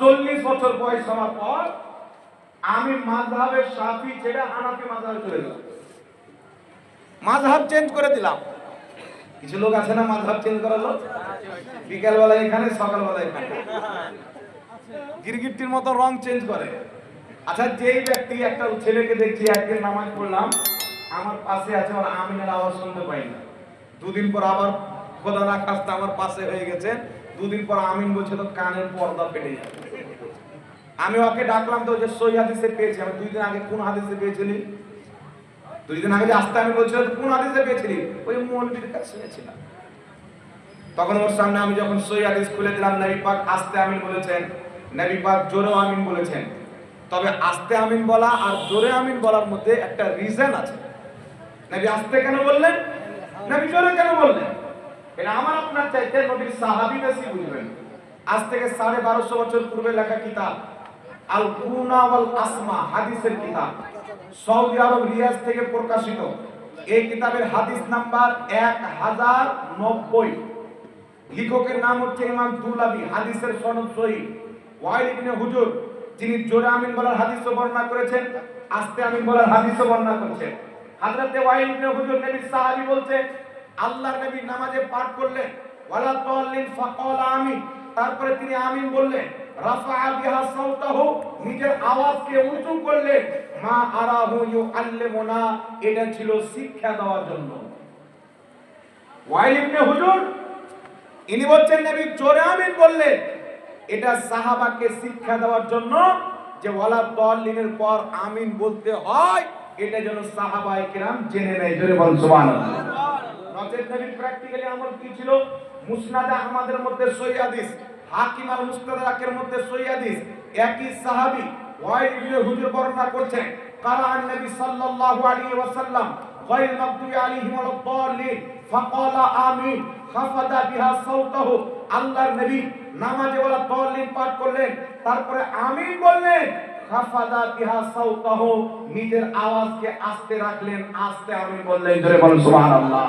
চল্লিশ বছর বয়স হওয়ার পর আমি মাঝহাবের সাফি ছেড়ে হানাফি মাঝহাবে চলে গেলাম। মাঝহাব চেঞ্জ করে দিলাম। কিছু লোক আছে না মাঝহাব চেঞ্জ করার লোক? বিকালবেলা এখানে, সকালবেলা এখানে। গিরগিট্টির মতো রং চেঞ্জ করে। আচ্ছা যেই ব্যক্তি একটা ছেলেকে দেখছি, একদিন নামাজ পড়লাম, আমার পাশে আছে আমার আমিনের আওয়াজ শুনতে পাই না। দুদিন পর আবার খোদা না খাস্তা আমার পাশে হয়ে গেছে। দুদিন পর আমিন বলছে তো কানের পর্দা ফেটে যাবে। আমি ওকে ডাকলাম তো যে, সই হাদিসে পেয়েছি। আমি দুই দিন আগে কোন হাদিসে পেয়েছিলি? দুই দিন আগে যে আসতে আমি বলছিলাম কোন হাদিসে পেয়েছিলি? ওই মৌলবীর কাছে শুনেছিলাম তখন ওর সামনে আমি যখন সই হাদিস খুলে দিলাম, নবী পাক আস্তে আমিন বলেছেন, নবী পাক জোরে আমিন বলেছেন। তবে আস্তে আমিন বলা আর জোরে আমিন বলার মধ্যে একটা রিজন আছে। নবী আস্তে কেন বললেন? নবী জোরে কেন বললেন? এটা আমার আপনার চাইতে নবীর সাহাবী বেশি বুঝবেন। আজ থেকে সাড়ে বারোশো বছর পূর্বে লেখা কিতাব আল ওয়াল আসমা হাদিসের কিতাব। সৌদি আরব, রিয়াজ থেকে প্রকাশিত। এই কিতাবের হাদিস নাম্বার এক হাজার নব্বই। লেখকের নাম হচ্ছে ইমাম দুলাবি, হাদিসের সনদ সহি। ওয়াইল ইবনে হুজুর, যিনি জোরে আমিন বলার হাদিসও বর্ণনা করেছেন, আস্তে আমিন বলার হাদিসও বর্ণনা করেছেন। হযরতে ওয়াইল ইবনে হুজুর নবী সাহাবী বলছে আল্লাহর নবী নামাজে পাঠ করলেন, ওয়ালা তাল্লিন আমিন। তারপরে তিনি আমিন বললেন, রাফা বিহা সাউতাহু, নিজের আওয়াজকে উঁচু করলেন, মা আরাহু ইউআল্লিমুনা, এটা ছিল শিক্ষা দেওয়ার জন্য। ওয়াইল ইবনে হুজুর, ইনি নবী জোরে আমিন বললেন, এটা সাহাবাকে শিক্ষা দেওয়ার জন্য যে ওয়ালা দলিনের পর আমিন বলতে হয়, এটা যেন সাহাবায়ে কেরাম জেনে নেয়। জোরে বল সুবহানাল্লাহ। হজের নবীর প্র্যাকটিক্যালি আমল কি ছিল? মুসনাদে আহমদের মধ্যে সহি হাদিস, হাকিম আল মুস্তাদারাকের মধ্যে সহি হাদিস, একই সাহাবী ওয়াইল ইবনে হুজুর বর্ণনা করছেন কারা আন নবী সাল্লাল্লাহু আলাইহি ওয়াসাল্লাম ওয়াইল মাগদুবি আলাইহিম ওয়ালাদ-দাল্লিন ফাকালা আমিন, খাফাদা বিহা সাউতাহু, আল্লাহর নবী নামাজে ওয়ালা দলিন পাঠ করলেন, তারপরে আমিন বললেন খাফাদা বিহা সাউতাহু, নিজের আওয়াজকে আস্তে রাখলেন, আস্তে আমিন বললেন জোরে বলুন, সুবহানাল্লাহ।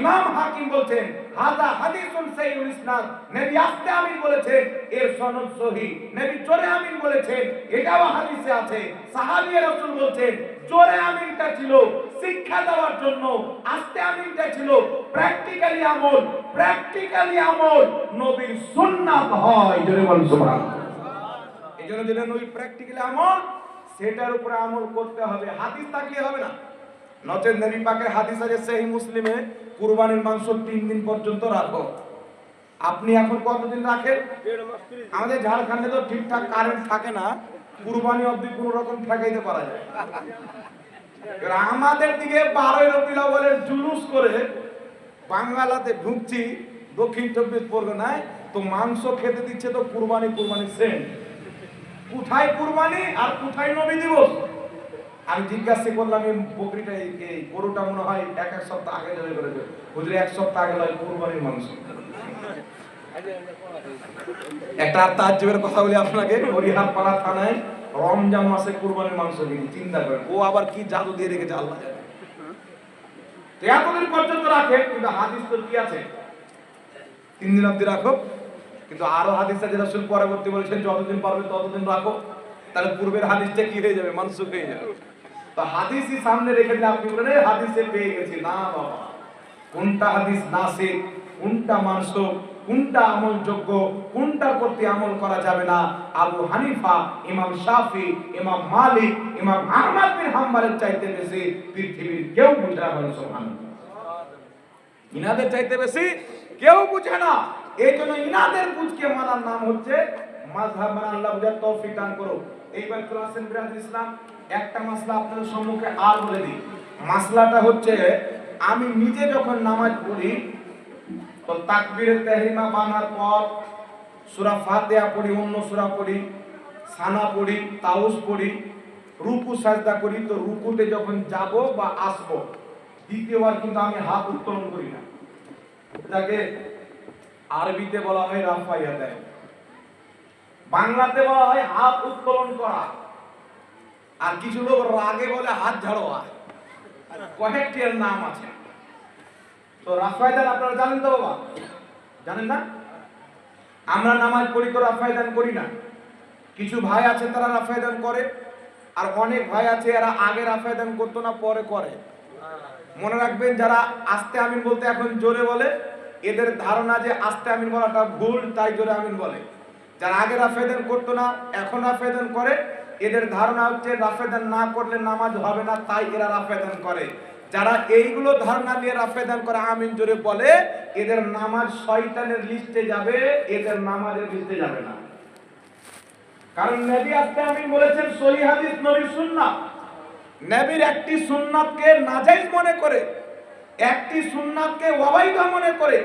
ইমাম হাকিম বলছেন, হাদা হাদিসুন সাইয়ুল ইসনাদ। নবী আস্তে আমিন বলেছেন, এর সনদ সহি। নবী জোরে আমিন বলেছেন, এটাও হাদিসে আছে। সাহাবী রাসূল বলছেন, জোরে আমিনটা ছিল শিক্ষা দেওয়ার জন্য, আস্তে আমিনটা ছিল প্র্যাকটিক্যালি আমল প্র্যাকটিক্যালি আমল। নবীর সুন্নাত হয়, জোরে বলুন, সুবহানাল্লাহ। জন্য যেটা নবী প্র্যাকটিক্যালি আমল, সেটার উপরে আমল করতে হবে। হাদিস থাকলে হবে না। নচেত নবী পাকের হাদিস আছে, সেই মুসলিমে কুরবানির মাংস তিন দিন পর্যন্ত রাখো। আপনি এখন কতদিন রাখেন? আমাদের ঝাড়খণ্ডে তো ঠিকঠাক কারেন্ট থাকে না, কুরবানি অবধি কোনো রকম ঠেকাইতে পারা যায়। আমাদের দিকে বারোই রবিলা বলে জুলুস করে বাংলাতে ঢুকছি, দক্ষিণ চব্বিশ পরগনায়, তো মাংস খেতে দিচ্ছে তো কুরবানি কুরবানি সেম। কোথায় কুরবানি আর কোথায় নবী দিবস? আমি জিজ্ঞাসা করলাম, এই বকরিটা, এই গরুটা মনে হয় এক এক সপ্তাহ আগে জয় করেছে হুজুর, এক সপ্তাহ আগে নয় কুরবানির মাংস। একটা তাজ্জুবের কথা বলি আপনাকে হরিহার পাড়া থানায় রমজান মাসে কুরবানির মাংস কিনি চিন্তা করেন। ও আবার কি জাদু দিয়ে রেখেছে, আল্লাহ জানে। এতদিন পর্যন্ত রাখেন, কিন্তু হাদিস তো কি আছে? তিন দিন অব্দি রাখো কিন্তু আরও হাদিস আছে রাসূল পরবর্তী বলেছেন, যতদিন পারবে, ততদিন রাখো। তাহলে পূর্বের হাদিসটা কি হয়ে যাবে? মানসুখ হয়ে যাবে। তো হাদিসই সামনে রেখে দিলে আপনি বলেন "এই হাদিসে পেয়ে গেছি। না, বাবা। কোনটা হাদিস নাসিক, কোনটা মানসুখ, কোনটা আমলযোগ্য, কোনটার প্রতি আমল করা যাবে না? আবু হানিফা, ইমাম শাফি, ইমাম মালিক, ইমাম আহমদ বিন হাম্বলের চাইতে বেশি পৃথিবীর কেউ বুঝে না সুবহানাল্লাহ। ইনাদের চাইতে বেশি কেউ বুঝে না। এই জন্য ইনাদের বুঝকে মানার নাম হচ্ছে মাযহাব মানে আল্লাহ বুঝার তৌফিক দান করো। এইবার ক্লাসের বিরাদ ইসলাম। একটা মাসলা আপনাদের সম্মুখে আর বলে দিই। মাসলাটা হচ্ছে, আমি নিজে যখন নামাজ পড়ি, তো তাকবীরের তাহরিমা বানার পর সূরা ফাতিহা পড়ি, অন্য সূরা পড়ি, সানা পড়ি তাউস পড়ি, রুকু, সাজদা করি, তো রুকুতে যখন যাব বা আসব, দ্বিতীয়বার কিন্তু আমি হাত উত্তোলন করি না। এটাকে আরবিতে বলা হয় রাফাইয়া দেয় বাংলাতে বলা হয় হাত উত্তোলন করা। আর কিছু লোক রাগে বলে হাত ঝাড়োয়া কয়েকটি এর নাম আছে। তো রাফায়দান আপনারা জানেন তো বাবা? জানেন না? আমরা নামাজ পড়ি তো রাফায়দান করি না। কিছু ভাই আছে তারা রাফায়দান করে। আর অনেক ভাই আছে এরা আগে রাফায়দান করতো না, পরে করে। মনে রাখবেন, যারা আস্তে আমিন বলতে এখন জোরে বলে এদের ধারণা যে আস্তে আমিন বলাটা ভুল, তাই জোরে আমিন বলে। যারা আগে রাফেদান করতো না, এখন রাফেদান করে। এদের ধারণা হচ্ছে রাফেদান না করলে নামাজ হবে না, তাই এরা রাফেদান করে। যারা এইগুলো ধারণা নিয়ে রাফেদান করে, আমিন জোরে বলে, এদের নামাজ শয়তানের লিস্টে যাবে, এদের নামাজের লিস্টে যাবে না। কারণ নবী আস্তে আমিন বলেছেন, সহি হাদিস নবীর সুন্নাহ নবীর একটি সুন্নাতকে নাজাইজ মনে করে একটি সুন্নাতকে অবৈধ মনে করে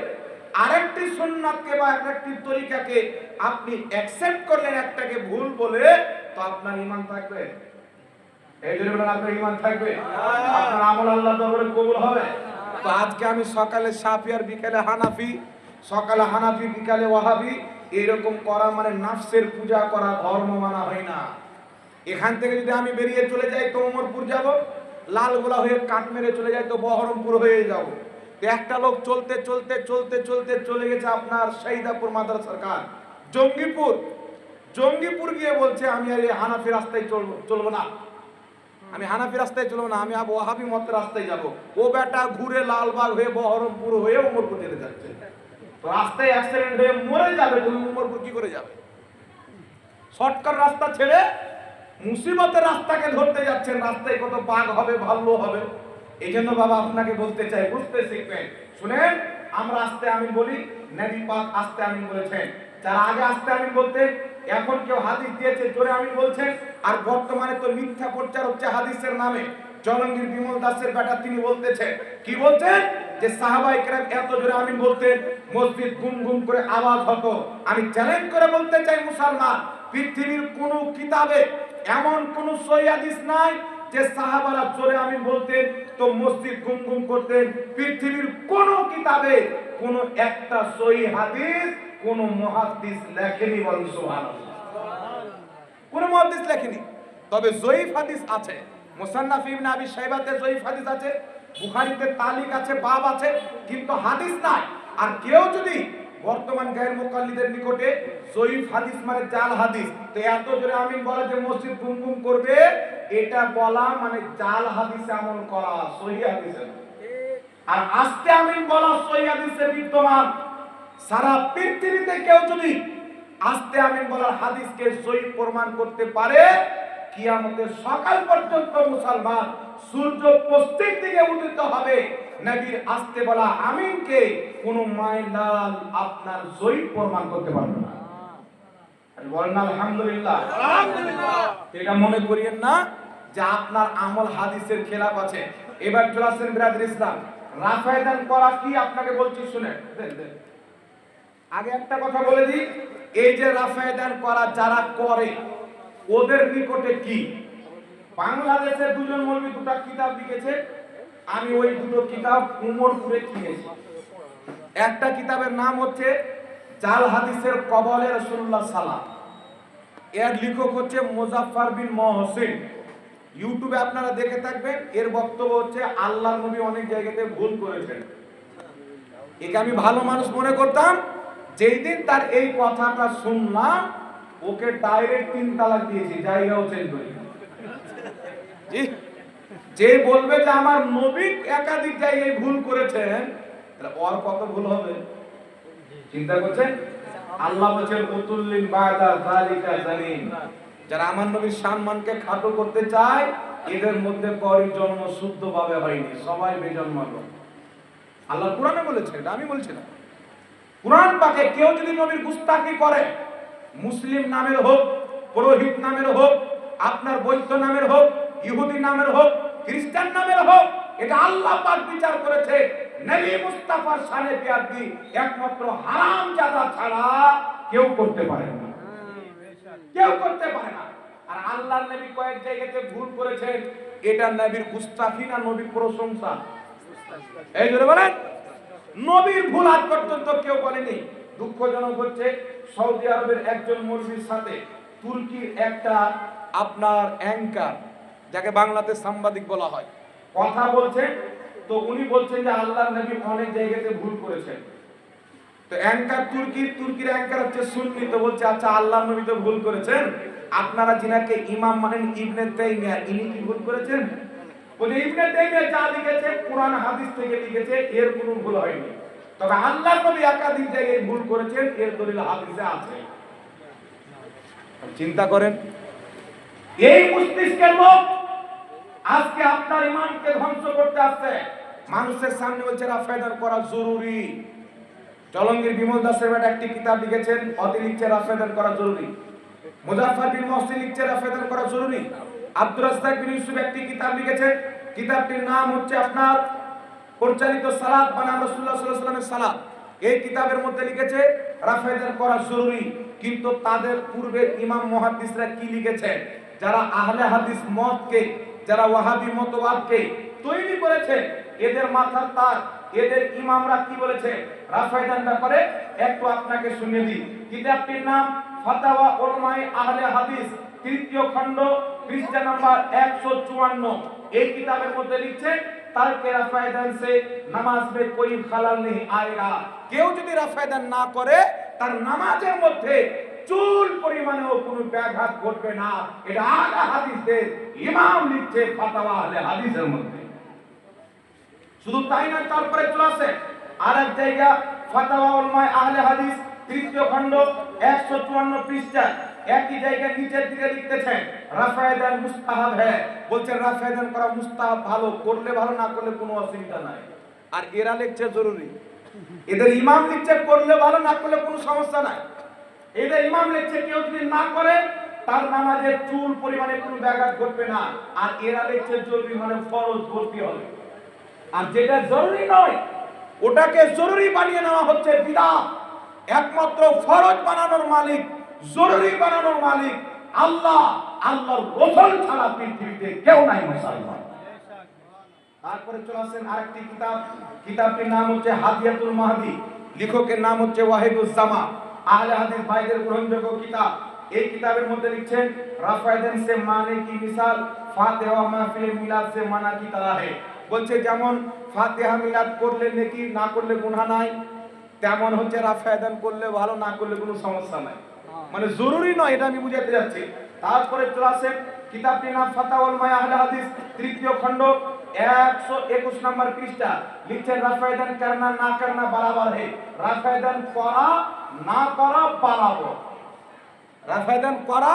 আরেকটি সুন্নাতকে বা একটি তরিকাকে আপনি অ্যাকসেপ্ট করলেন একটাকে ভুল বলে, তো আপনার ঈমান থাকবে। এই জন্য বলেন আপনার ঈমান থাকবে। আপনার আমল আল্লাহ দরবারে কবুল হবে। তো আজকে আমি সকালে সাফি আর বিকালে হানাফি, সকালে হানাফি, বিকালে ওয়াহাবি, এরকম করা মানে নাফসের পূজা করা ধর্ম মানা হয় না। এখান থেকে যদি আমি বেরিয়ে চলে যাই, তো উমরপুর যাব। লালগোলা হয়ে কাঠ মেরে চলে যায় তো বহরমপুর হয়ে যাব। তো একটা লোক চলতে চলতে চলতে চলতে চলে গেছে আপনার শহীদাপুর মাদ্রাসার কাজ। জঙ্গিপুর জঙ্গিপুর গিয়ে বলছে, আমি আর এই হানাফি রাস্তায় চলবো চলবো না। আমি হানাফি রাস্তায় চলবো না, আমি আবু ওয়াহাবি মত রাস্তায় যাব। ও বেটা ঘুরে লালবাগ হয়ে বহরমপুর হয়ে উমরপুর চলে যাচ্ছে। তো রাস্তায় অ্যাক্সিডেন্ট হয়ে মরে যাবে, তুমি উমরপুর কি করে যাবে? শর্টকাট রাস্তা ছেড়ে মুসিবতের রাস্তাকে ধরতে যাচ্ছেন, রাস্তায় কত বাঘ হবে ভাল্লো হবে। এই জন্য বাবা আপনাকে বলতে চাই, বুঝতে শিখবেন। শুনেন, আমরা আস্তে আমি বলি, নবী পাক আস্তে আমি বলেছেন। যারা আগে আস্তে আমি বলতেন, এখন কেউ হাদিস দিয়েছে, জোরে আমি বলছেন, আর বর্তমানে তো মিথ্যা প্রচার হচ্ছে হাদিসের নামে। জলঙ্গির বিমল দাসের বেটা তিনি বলতেছেন, কি বলছেন? যে সাহাবাই কেরাম এত জোরে আমি বলতেন, মসজিদ গুম গুম করে আওয়াজ হতো। আমি চ্যালেঞ্জ করে বলতে চাই, মুসলমান পৃথিবীর কোন কিতাবে এমন কোন সহি হাদিস নাই যে সাহাবারা জোরে আমি বলতেন তো মসজিদ গুম গুম করতেন। পৃথিবীর কোন কিতাবে কোন একটা সহি হাদিস কোন মহাদিস লেখেনি বলেন কোন মুহাদ্দিস লেখেনি। তবে জয়ীফ হাদিস আছে। মুসান্নাফ ইবনে আবি শাইবাতে জয়ীফ হাদিস আছে। বুখারীতে তালিক আছে, বাব আছে, কিন্তু হাদিস নাই। আর কেউ যদি বর্তমান গায়ের মুকাল্লিদের নিকটে জয়ীফ হাদিস মানে জাল হাদিস। তো এত জোরে আমিন বলা যে মসজিদ গুম গুম করবে, এটা বলা মানে জাল হাদিস আমল করা, সহি হাদিসে আর আস্তে আমিন বলা সহি হাদিসে বিদ্যমান। সারা পৃথিবীতে কেউ যদি আস্তে আমিন বলার হাদিসকে সহি প্রমাণ করতে পারে, কিয়ামতের সকাল পর্যন্ত মুসলমান সূর্য পশ্চিম দিকে উদিত হবে। নবীর আস্তে বলা আমিনকে কোন মাইলাল আপনার সহি প্রমাণ করতে পারবে না। বলেন আলহামদুলিল্লাহ। এটা মনে করিয়েন না যে আপনার আমল হাদিসের খেলাফ আছে। এবার চলে আসছেন বিরাদুল ইসলাম। রাফায়দান করা কি আপনাকে বলছি শুনে। আগে একটা কথা বলে দিই এই যে রাফায়দান করা যারা করে ওদের নিকটে কি? বাংলাদেশের দুজন মৌলবী দুটো কিতাব লিখেছে আমি ওই দুটো কিতাব উমরপুরে কিনেছি। একটা কিতাবের নাম হচ্ছে জাল হাদিসের কবলে রসুল্লাহ সালাম। এর লেখক হচ্ছে মুজাফফর বিন মহসিন। ইউটিউবে আপনারা দেখে থাকবেন, এর বক্তব্য হচ্ছে আল্লাহ নবী অনেক জায়গাতে ভুল করেছেন। একে আমি ভালো মানুষ মনে করতাম, যেই দিন তার এই কথাটা শুনলাম, ওকে ডাইরেক্ট তিন তালাক দিয়েছি, জায়গাও চেঞ্জ করি। যে বলবে যে আমার নবী একাধিক জায়গায় ভুল করেছেন, তাহলে ওর কত ভুল হবে? চিন্তা করছেন? আল্লাহ বলছেন উতুল্লিন বাদা যালিকা জালিম যারা আমার নবীর সম্মানকে খাটো করতে চায়, এদের মধ্যে পরই জন্ম শুদ্ধভাবে হয়নি, সবাই বেজন্মালো। আল্লাহ কোরআনে বলেছে এটা আমি বলছি না। কোরআন পাকে কেউ যদি নবীর গুস্তাকি করে, মুসলিম নামের হোক, পুরোহিত নামের হোক, আপনার বৈদ্য নামের হোক, ইহুদি নামের হোক খ্রিস্টান নামের হোক, এটা আল্লাহ পাক বিচার করেছে। নবী মুস্তাফার শানে বিয়াদি একমাত্র হারাম জাদা ছাড়া কেউ করতে পারে না। কেউ করতে পারে না। আর আল্লাহর নবী কয়েক জায়গাতে ভুল করেছেন, এটা নবীর গুস্তাফি না নবীর প্রশংসা? এই জন্য বলেন। নবীর ভুল আজ পর্যন্ত কেউ বলেনি দুঃখজনক হচ্ছে, সৌদি আরবের একজন মৌলবীর সাথে তুর্কির একটা আপনার অ্যাঙ্কার যাকে বাংলাতে সাংবাদিক বলা হয়। কথা বলছেন তো উনি বলছেন যে আল্লাহর নবী অনেক জায়গাতে ভুল করেছেন। তো অ্যাঙ্কার তুর্কির তুর্কির অ্যাঙ্কার হচ্ছে সুন্নি তো বলছে আচ্ছা আল্লাহ নবী তো ভুল করেছেন। আপনারা যিনাকে ইমাম মানেন ইবনে তাইমিয়া ইনি কি ভুল করেছেন? বলে ইবনে তাইমিয়া যা লিখেছে কোরআন হাদিস থেকে লিখেছে এর কোনো ভুল হয়নি। তবে আল্লাহ নবী একাধিক জায়গায় ভুল করেছেন এর দলিল হাদিসে আছে। চিন্তা করেন। এই মস্তিষ্কের লোক আজকে আপনার ইমানকে ধ্বংস করতে আসছে। মানুষের সামনে বলছে রাফায়দার করা জরুরি। চলঙ্গীর বিমল দাসের বেটা একটি কিতাব লিখেছেন অতিরিক্ত রাফায়দান করা জরুরি। মুজাফফর বিন মহসিন লিখছে রাফায়দান করা জরুরি। আব্দুর রাজ্জাক বিন ইউসুফ একটি কিতাব লিখেছেন, কিতাবটির নাম হচ্ছে আপনার পরিচালিত সালাত বানাম রাসূলুল্লাহ সাল্লাল্লাহু আলাইহি ওয়াসাল্লামের এই কিতাবের মধ্যে লিখেছে রাফায়দান করা জরুরি। কিন্তু তাদের পূর্বের ইমাম মুহাদ্দিসরা কি লিখেছেন? যারা আহলে হাদিস মতকে যারা ওয়াহাবি মতবাদকে তৈরি করেছে, এদের মাথার তার, এদের ইমামরা কি বলেছে? রাফায়দান ব্যাপারে একটু আপনাকে শুনিয়ে দিই। কিতাবটির নাম ফাতাওয়া উলমায়ে আহলে হাদিস, তৃতীয় খণ্ড, পৃষ্ঠা নাম্বার 154 এই কিতাবের মধ্যে লিখছে, তারকে রাফায়দান সে নামাজ মে কোই খালাল নেই আয়েগা। কেউ যদি রাফায়দান না করে, তার নামাজের মধ্যে চুল পরিমাণেও কোনো ব্যাঘাত ঘটবে না। এটা আহলে হাদিসদের ইমাম লিখছে ফাতাওয়া আহলে হাদিসের মধ্যে। শুধু তাই নয়, তারপরে চলে আসে আর এক জায়গা, ফাতাওয়া উলমায় আহলে হাদিস, তৃতীয় খণ্ড, একশো চুয়ান্ন পৃষ্ঠা। একই জায়গায় নিচের দিকে লিখতেছেন, রাফায়দান মুস্তাহাব হ্যাঁ। বলছেন রাফায়দান করা মুস্তাহাব ভালো, করলে ভালো, না করলে কোনো অসুবিধা নাই। আর এরা লিখছে জরুরি। এদের ইমাম লিখছে, করলে ভালো, না করলে কোনো সমস্যা নাই। এদের ইমাম লিখছে, কেউ যদি না করে, তার নামাজে চুল পরিমাণে কোনো ব্যাঘাত ঘটবে না। আর এরা লিখছে জরুরি মানে ফরজ ভর্তি হবে। আর যেটা জরুরি নয়, ওটাকে জরুরি বানিয়ে নেওয়া হচ্ছে বিদআত একমাত্র ফরজ বানানোর মালিক, জরুরি বানানোর মালিক আল্লাহ। আল্লাহর রসুল ছাড়া পৃথিবীতে কেউ নাই মুসলমান। তারপরে চলে আসেন আরেকটি কিতাব। কিতাবটির নাম হচ্ছে হাদিয়াতুল মাহদি। লেখকের নাম হচ্ছে ওয়াহিদুজ জামা আহলে হাদিস ভাইদের গ্রহণযোগ্য কিতাব। এই কিতাবের মধ্যে লিখছেন, রাফায়দান সে মানে কি মিসাল? ফাতিহা মাহফিল মিলাদ সে মানা কি তারা হে বলছে, যেমন ফাতিহা মিলাদ করলে নেকি, না করলে গুনাহ নাই, তেমন হচ্ছে রাফায়দান করলে ভালো, না করলে কোনো সমস্যা নাই। মানে জরুরি নয়, এটা আমি বুঝাতে যাচ্ছি। তারপরে চলে আসেন কিতাবটির নাম ফাতাওয়াল মায়া আহলে হাদিস, তৃতীয় খণ্ড, একশো একুশ নম্বর পৃষ্ঠা। লিখছেন, রাফায়দান করনা, না করনা, বরাবর হে। রাফায়দান করা না করা বরাবর রাফায়দান করা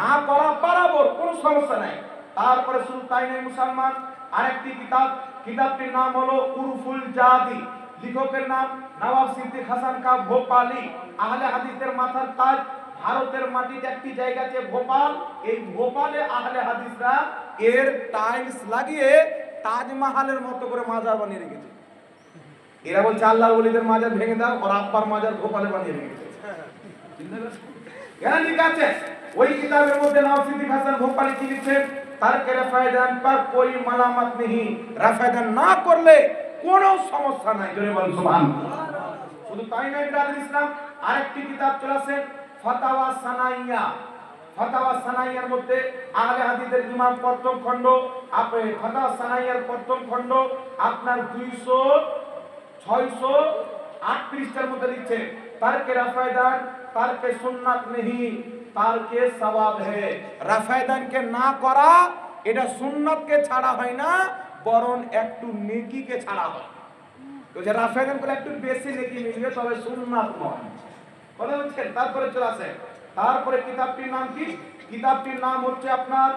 না করা বরাবর কোনো সমস্যা নাই। তারপরে শুধু তাই মুসলমান আরেকটি কিতাব কিতাবটির নাম হলো উরফুল জাদি। লেখকের নাম নবাব সিদ্দিক হাসান কা ভোপালি। আহলে হাদিসের মাথার তাজ ভারতের মাটিতে একটি জায়গা আছে ভোপাল এই ভোপালে আহলে হাদিসরা এর টাইলস লাগিয়ে তাজমহলের মতো করে মাজার বানিয়ে রেখেছে। এরা বলছে আল্লাহর ওলিদের মাজার ভেঙে দাও, আর আব্বার মাজার ভোপালে বানিয়ে রেখেছে? এরা লিখা ওই কিতাবের মধ্যে নওয়াব সিদ্দিক হাসান ভোপালি কি লিখছেন? তার রাফায়দান পর কোই মালামত নেই রাফায়দান না করলে কোনো সমস্যা নাই। জোরে বল সুবহানাল্লাহ। শুধু তাই নয় ব্রাদার ইসলাম, আরেকটি কিতাব চলে আসে, ফাতাওয়া সানাইয়া। ফাতাওয়া সানাইয়ার মধ্যে আহলে হাদিসের ইমাম প্রথম খণ্ড। আপনি, ফাতাওয়া সানাইয়ার প্রথম খণ্ড আপনার 200 ছয়শো আট পৃষ্ঠার মধ্যে লিখছে, তারকে রাফায়দান, তারকে সুন্নাত নেহি, তারকে সওয়াব হে। রাফায়দানকে না করা, এটা সুন্নাতকে ছাড়া হয় না, বরং একটু নেকিকে ছাড়া হয়। তো যে রাফায়দান করে একটু বেশি নেকি মিলবে, তবে সুন্নাত নয়। কথা বুঝছেন? তারপরে চলে আসে, তারপরে কিতাবটির নাম কি? কিতাবটির নাম হচ্ছে আপনার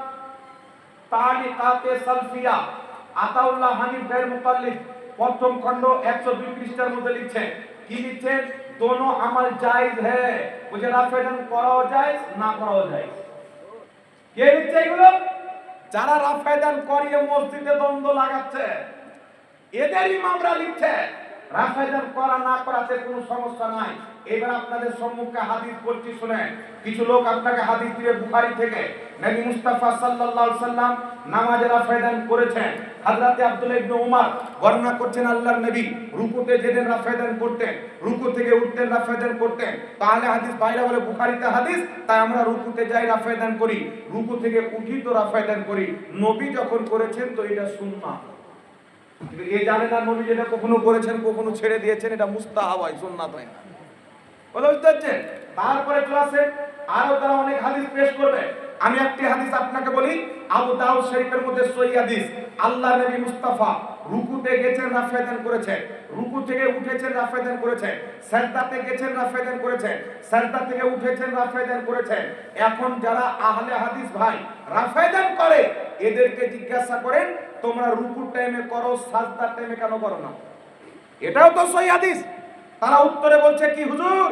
তালিকাতে সালফিয়া, আতাউল্লাহ হানিফ ভাইয়ের মুতাল্লিক। প্রথম খণ্ড 102 পৃষ্ঠার মধ্যে লিখছেন কি লিখছেন দোনো আমল জায়েজ হ্যায় মুঝে রাফেদান করাও জায়েজ, না করাও জায়েজ। কে লিখছে এগুলো? যারা রাফেদান করিয়ে মসজিদে দ্বন্দ্ব লাগাচ্ছে এদের ইমামরা লিখছে। রাফায়দান করা, না করাতে কোনো সমস্যা নাই। এবার আপনাদের সম্মুখে হাদিস পড়ছি, শুনেন। কিছু লোক আপনাকে হাদিস দিবে বুখারী থেকে নবী মুস্তাফা সাল্লাল্লাহু আলাইহি সাল্লাম নামাজে রাফায়দান করেছেন। হযরতে আব্দুল্লাহ ইবনে উমর বর্ণনা করছেন আল্লাহর নবী, রুকুতে যেতেন রাফায়দান করতেন রুকু থেকে উঠতেন রাফায়দান করতেন তাহলে হাদিস বাইরে বলে বুখারীতে হাদিস, তাই আমরা রুকুতে যাই রাফায়দান করি। রুকু থেকে উঠি তো রাফায়দান করি। নবী যখন করেছেন তো এটা সুন্নাহ। কিন্তু এ জানে না নবী যেটা কখনো করেছেন, কখনো ছেড়ে দিয়েছেন, এটা মুস্তাহাব হয় সুন্নাত হয় না কথা বুঝতে পারছেন? তারপরে ক্লাসে আরও তারা অনেক হাদিস পেশ করবে। আমি একটি হাদিস আপনাকে বলি, আবু দাউদ শরীফের মধ্যে সহি হাদিস আল্লাহ নবী মুস্তাফা রুকুতে গেছেন রাফেদান করেছেন রুকু থেকে উঠেছেন রাফেদান করেছেন সাজদাতে গেছেন রাফেদান করেছেন সাজদা থেকে উঠেছেন রাফেদান করেছেন এখন যারা আহলে হাদিস ভাই রাফেদান করে, এদেরকে জিজ্ঞাসা করেন, তোমরা রুকুর টাইমে করো, সাজদার টাইমে কেন করো না? এটাও তো সহি হাদিস। তারা উত্তরে বলছে কি, হুজুর,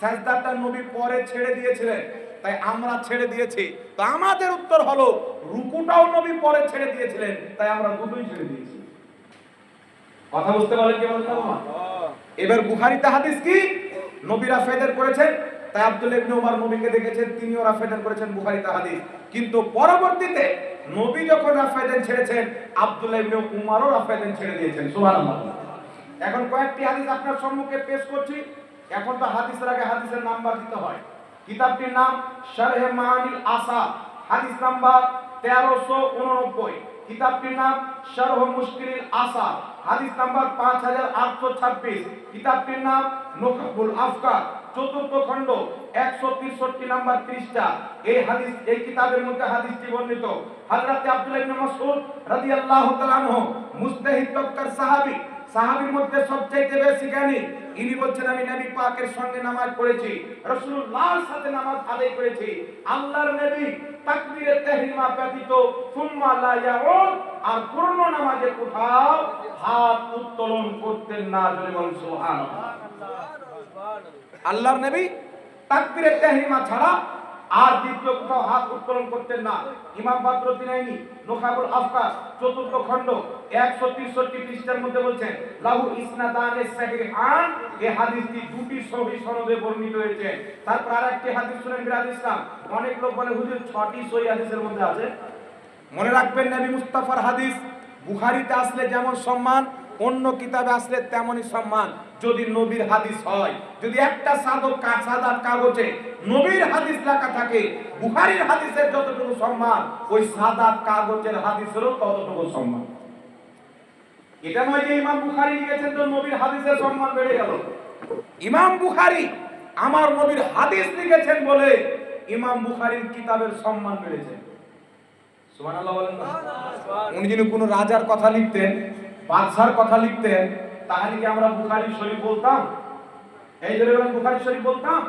সাজদাটা নবী পরে ছেড়ে দিয়েছিলেন। তাই আমরা ছেড়ে দিয়েছি। তো আমাদের উত্তর হলো, রুকুটাও নবী পরে ছেড়ে দিয়েছিলেন, তাই আমরা দুটোই ছেড়ে দিয়েছি। কথা বুঝতে পারলেন কি বলতে এবার বুখারীতে হাদিস কি? নবী রাফেদার করেছেন, তাই আব্দুল ইবনে ওমর নবীকে দেখেছেন, তিনিও রাফেদান করেছেন বুখারীতে হাদিস। কিন্তু পরবর্তীতে নবী যখন রাফেদান ছেড়েছেন, আব্দুল্লাহ ইবনে উমরও রাফেদান ছেড়ে দিয়েছেন, সুবহানাল্লাহ। এখন কয়েকটি হাদিস আপনার সম্মুখে পেশ করছি। এখন তো হাদিসের আগে হাদিসের নাম্বার দিতে হয়। কিতাবটির নাম শারহে মানিল আসা হাদিস নাম্বার তেরোশো উননব্বই। কিতাবটির নাম শারহ মুশকিল আসা হাদিস নাম্বার পাঁচ হাজার আটশো ছাব্বিশ। কিতাবটির নাম নকাবুল আফকার, চতুর্থ খণ্ড একশো তেষট্টি নাম্বার পৃষ্ঠা। এই হাদিস, এই কিতাবের মধ্যে হাদিসটি বর্ণিত। হযরত আব্দুল্লাহ ইবনে মাসউদ রাদিয়াল্লাহু তাআলা মুস্তাহিদ তক্কার সাহাবী সাহাবীর মধ্যে সবচাইতে বেশি জ্ঞানী ইনি বলছেন আমি নবী পাকের সঙ্গে নামাজ পড়েছি রাসূলুল্লাহর সাথে নামাজ আদায় করেছি। আল্লাহর নবী তাকবীরে তাহরিমা ব্যতীত সুম্মা লা ইয়াউদ আর পূর্ণ নামাজে কোথাও হাত উত্তোলন করতেন না জোরে বলুন সুবহানাল্লাহ। আল্লাহর নবী তাকবীরে তাহরিমা ছাড়া আর দ্বিতীয় কোথাও হাত উত্তোলন করতেন না। ইমাম বাদরুদ্দিন আইনি নোখাবুল আফকার, চতুর্থ খণ্ড, একশো তেষট্টি পৃষ্ঠার মধ্যে বলছেন, লাহু ইসনাদানে সাহিহান এই হাদিসটি দুটি সহি সনদে বর্ণিত হয়েছে। তারপর আর একটি হাদিস শুনেন বিরাজ ইসলাম। অনেক লোক বলে, হুজুর, ছটি সহি হাদিসের মধ্যে আছে? মনে রাখবেন, নবী মুস্তাফার হাদিস বুখারীতে আসলে যেমন সম্মান অন্য কিতাবে আসলে তেমনই সম্মান। যদি নবীর হাদিস হয় যদি একটা সাদক সাদা কাগজে নবীর হাদিস লেখা থাকে বুহারির হাদিসের যতটুকু সম্মান ওই সাদা কাগজের হাদিসেরও ততটুকু সম্মান। এটা নয় যে ইমাম বুখারি লিখেছেন তো নবীর হাদিসের সম্মান বেড়ে গেল। ইমাম বুখারি আমার নবীর হাদিস লিখেছেন বলে ইমাম বুখারীর কিতাবের সম্মান বেড়েছে। সুবহানাল্লাহ বলেন না? উনি যদি কোনো রাজার কথা লিখতেন বাদশার কথা লিখতেন তাহলে কি আমরা বুখারি শরীফ বলতাম? এই জন্য বুখারী শরীফ বলতাম?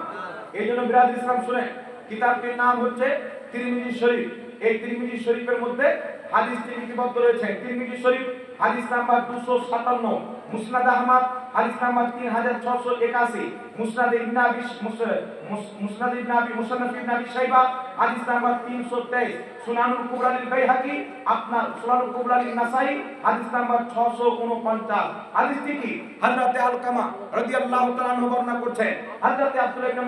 এই জন্য বিরাজ ইসলাম শুনে কিতাবটির নাম হচ্ছে তিরমিজি শরীফ। এই তিরমিজি শরীফের মধ্যে হাদিসটি লিপিবদ্ধ রয়েছে। তিরমিজি শরীফ, হাদিস নাম্বার দুশো সাতান্ন, মুসনাদ আহমদ হাদিস নাম্বার তিন হাজার ছশো একাশি। মুসনাদ ইবনে আবি মুস- মুস- মুসনাদ ইবনে আবি শাইবা, হাদিস নাম্বার তিনশো তেইশ। সুনানুল কুবরানিল বাইহাকি, আপনার সুনানুল নাসাই, হাদিস নাম্বার কি? আলকামা বর্ণনা করছেন। হযরতে আব্দুল্লাহ ইবনে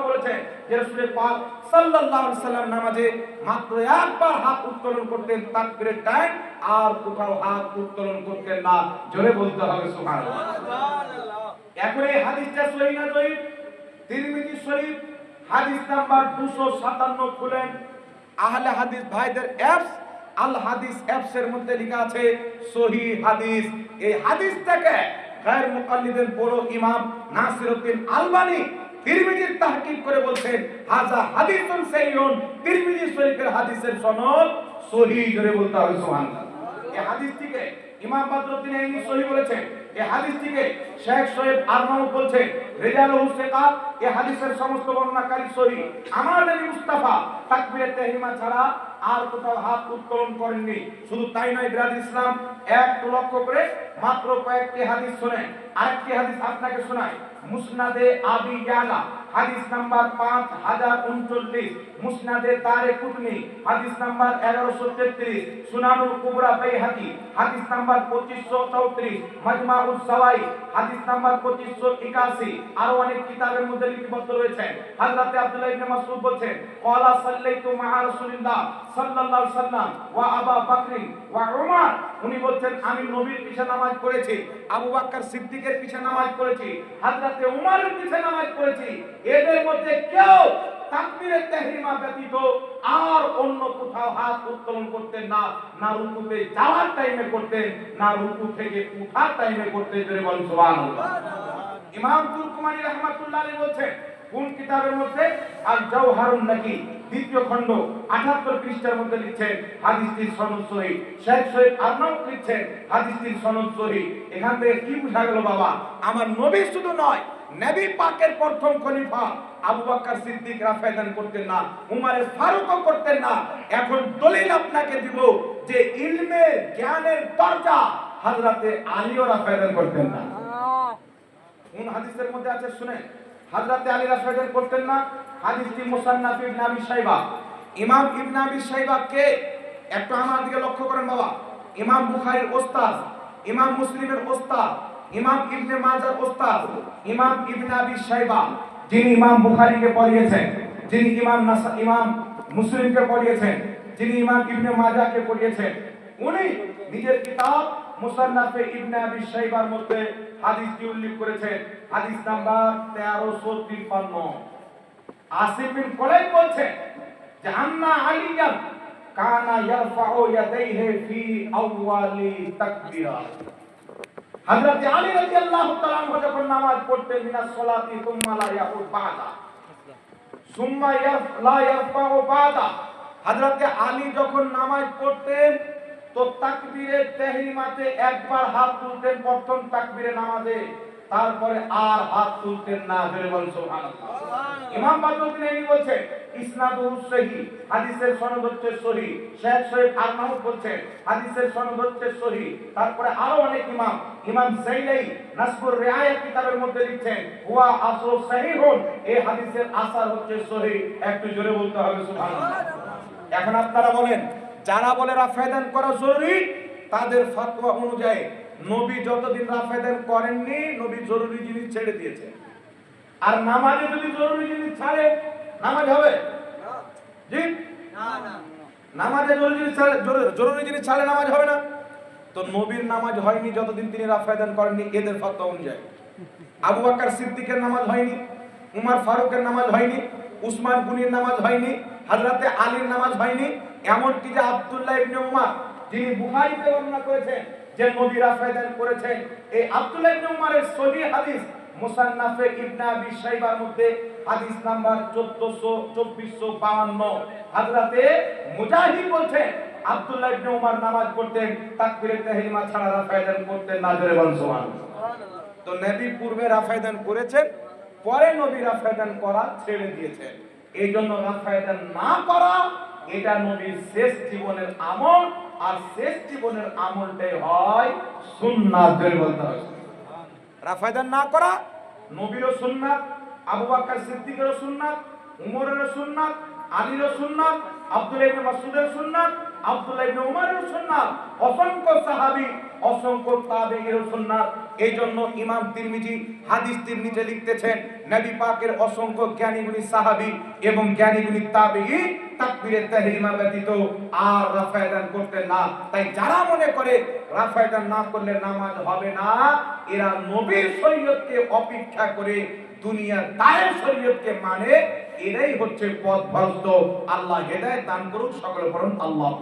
বলেছেন যে পাক সাল্লাল্লাহু আলাইহি সাল্লাম নামাজে মাত্র একবার হাত উত্তোলন করতেন, তাকবীরের টাইম আর কোথাও হাত উত্তোলন করতেন না। জোরে বলতে হবে সুবহানাল্লাহ। এখন এই হাদিসটা সহি না জয়ীফ তিরমিজি শরীফ হাদিস নাম্বার দুশো সাতান্ন খুলেন। আহলে হাদিস ভাইদের অ্যাপস আল হাদিস অ্যাপস এর মধ্যে লেখা আছে সহি হাদিস। এই হাদিসটাকে গায়ের মুকাল্লিদের বড় ইমাম নাসিরউদ্দিন আলবানী তিরমিজির তাহকিক করে বলছেন হাজা হাদিসুন সাইয়ুন তিরমিজি শরীফের হাদিসের সনদ সহি জোরে বলতে হবে সুবহানাল্লাহ। এই হাদিসটিকে ইমাম বদরুদ্দিন আইনি সহি বলেছেন এই হাদিস থেকে শেখ সোহেব আরমাউদ বলছেন রেজালুল সিকাত এই হাদিসের সমস্ত বর্ণনাকারী সহি। আমার নবী মুস্তাফা তাকবীরে তাহরিমা ছাড়া আর কোথাও হাত উত্তোলন করেননি। শুধু তাই নয় বিরাদ ইসলাম, এক লক্ষ্য করে মাত্র কয়েকটি হাদিস শোনেন। আরেকটি হাদিস আপনাকে শোনায় মুসনাদে আবি ইয়ালা, হাদিস নাম্বার পাঁচ হাজার উনচল্লিশ। মুসনাদে তারে কুতনি, হাদিস নাম্বার এগারোশো তেত্রিশ। সুনানুল কুবরা বাইহাকি, হাদিস নাম্বার পঁচিশশো চৌত্রিশ। মাজমা উল সাওয়াই, হাদিস নাম্বার পঁচিশশো একাশি। আরও অনেক কিতাবের মধ্যে লিপিবদ্ধ রয়েছে হযরতে আব্দুল্লাহ ইবনে মাসউদ বলছেন ক্বালা সাল্লাইতু মা'a রাসূলিল্লাহ সাল্লাল্লাহু সাল্লাম ওয়া আবা বকর ওয়া উমর, উনি বলছেন, আমি নবীর পিছে নামাজ পড়েছি, আবু বকর সিদ্দিকের পিছে নামাজ পড়েছি, হযরতে উমরের পিছে নামাজ পড়েছি। এদের মধ্যে কেউ তাকবীরে তাহরিমা ব্যতীত আর অন্য কোথাও হাত উত্তোলন করতেন না। না রুকুতে যাওয়ার টাইমে করতেন, না রুকু থেকে উঠার টাইমে করতেন। জোরে বলুন সুবহানাল্লাহ। ইমাম তুর্কমানি রহমাতুল্লাহ আলাইহি বলছেন কোন কিতাবের মধ্যে আল জাওহারুন নাকি দ্বিতীয় খণ্ড 78 পৃষ্ঠার মধ্যে লিখছেন হাদিসটির সনদ সহিহ শেখ সৈয়দ আরনাউত লিখছেন হাদিসটির সনদ সহিহ এখান থেকে কি বোঝা গেল বাবা? আমার নবী শুধু নয় নবী পাকের প্রথম খলিফা। আবু বকর সিদ্দিক রাফায়দান করতেন না উমারের ফারুকও করতেন না। এখন দলিল আপনাকে দিব যে ইলমের জ্ঞানের দরজা হযরতে আলীও রাফায়দান করতেন না। কোন হাদিসের মধ্যে আছে শুনে হযরতে আলী রাফায়দান করতেন না হাদিসটি মুসান্নাফ ইবনে আবি শাইবা। ইমাম ইবনে আবি শাইবা কে? একটু আমার দিকে লক্ষ্য করেন বাবা। ইমাম বুখারীর ওস্তাদ, ইমাম মুসলিমের ওস্তাদ, ইমাম ইবনে মাজার ওস্তাদ, ইমাম ইবনে আবি শাইবা, যিনি ইমাম বুখারীকে পড়িয়েছেন, যিনি ইমাম নাসা, ইমাম মুসলিমকে পড়িয়েছেন, যিনি ইমাম ইবনে মাজাহকে পড়িয়েছেন, উনি নিজের কিতাব মুসান্নাফে ইবনে আবি শাইবার মধ্যে হাদিসটি উল্লেখ করেছেন। হাদিস নাম্বার 1353 আসিফ বিন কুলাইব বলছেন যে আন্না আলিয়ান কানা ইয়ারফাউ ইয়াদাইহি ফি আউয়ালি তাকবীরা। হযরত আলী রাদিয়াল্লাহু তাআলা যখন নামাজ পড়তেন মিনাস সালাতি সুম্মা লা ইয়াকুল বাদা। সুম্মা ইয়ারফ লা ইয়ারফাউ বাদা। হযরত আলী যখন নামাজ পড়তেন তো তাকবীরের তাহরিমাতে একবার হাত তুলতেন প্রথম তাকবীরে নামাজে তারপরে আর হাত তুলতেন না জোরে বল সুবহানাল্লাহ। ইমাম বাদরুদ্দিন আইনি বলছেন ইসনাদুহু সহি হাদিসের সনদ হচ্ছে সহি শেখ সৈয়দ আরনাউত বলছেন হাদিসের সনদ হচ্ছে সহি তারপরে আরও অনেক ইমাম। ইমাম জাইলাই নাসবুর রিআয়াত কিতাবের মধ্যে লিখছেন হুয়া আসল সহিহুন এই হাদিসের আসার হচ্ছে সহি একটু জোরে বলতে হবে সুবহানাল্লাহ। এখন আপনারা বলেন যারা বলে রাফায়দান করা জরুরি, তাদের ফতোয়া অনুযায়ী নবী যতদিন রাফায়দান করেননি, নবী জরুরি জিনিস ছেড়ে দিয়েছে। আর নামাজে যদি জরুরি জিনিস ছাড়ে, নামাজ হবে? জি? নামাজে জরুরি জিনিস ছাড়ে, জরুরি- জিনিস ছাড়ে নামাজ হবে না। তো নবীর নামাজ হয়নি যতদিন তিনি রাফায়দান করেননি, এদের ফতোয়া অনুযায়ী। আবু বকর সিদ্দিকের নামাজ হয়নি, উমর ফারুকের নামাজ হয়নি, উসমান গুনির নামাজ হয়নি, হযরতে আলীর নামাজ হয়নি এমনকি যে আব্দুল্লাহ ইবনে উমর, যিনি বুখারীতে বর্ণনা করেছেন যে নবী রাফায়দান করেছেন, এই আব্দুল্লাহ ইবনে উমরের সহিহ হাদিস মুসান্নাফে ইবনে আবি শাইবার মধ্যে হাদিস নাম্বার 1400 2452 হযরতে মুজাহিদ বলছেন, আব্দুল্লাহ ইবনে উমর নামাজ পড়তেন, তাকবীরে তাহরিমা ছাড়া রাফায়দান করতেন না, জোরে বল সুবহানাল্লাহ। তো নবী পূর্বে রাফায়দান করেছেন, পরে নবী রাফায়দান করা ছেড়ে দিয়েছেন। এই জন্য রাফায়দান না করা এটা নবীর শেষ জীবনের আমল, আর শেষ জীবনের আমলটাই হয় সুন্নাত জোরে বলতে হয় রাফায়দান না করা নবীরও সুন্নাত, আবু বকর সিদ্দিকেরও সুন্নাত, উমরেরও সুন্নাত, আলীরও সুন্নাত আব্দুল্লাহ ইবনে মাসউদের সুন্নাত আব্দুল্লাহ ইবনে উমরের সুন্নাত, অসংখ্য সাহাবী, অসংখ্য তাবেঈর সুন্নাত। এই জন্য ইমাম তিরমিজি হাদিস তিরমিজি লিখতেছেন, নবী পাকের অসংখ্য জ্ঞানী গুণী সাহাবী এবং জ্ঞানী গুণী তাবেঈ তাহরিমা ব্যতীত আর রাফায়দান না। তাই যারা মনে করে না করলে নামাজ হবে না, এরা নবীর শরীয়তকে অপেক্ষা করে দুনিয়ার দায়ের শরীয়তকে মানে এরাই হচ্ছে পথ ভ্রষ্ট আল্লাহ হেদায়েত দান করুক সকলে পড়ুন আল্লাহ।